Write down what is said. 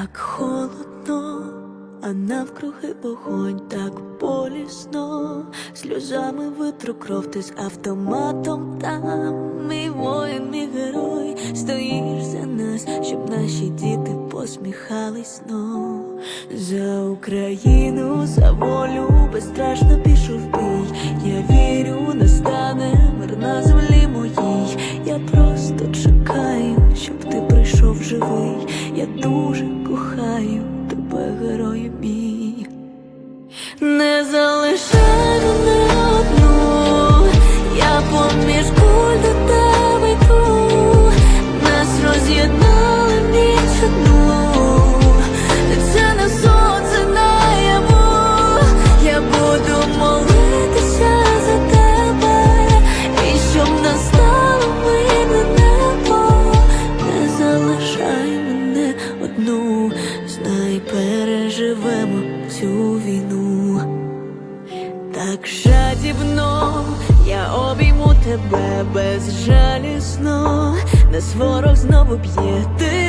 Так холодно, а навкруги вогонь так болісно, сльозами витру кров ти з автоматом там. Мій воїн, мій герой, стоїш за нас, щоб наші діти посміхались знов. За Україну, за волю безстрашно пішов в бій. Я вірю, настане мир на землі моїй. Я просто чекаю, щоб ти прийшов живий. Я дуже переживемо цю війну. Так жадібно я обійму тебе безжалісно, нас ворог знову б'є, ти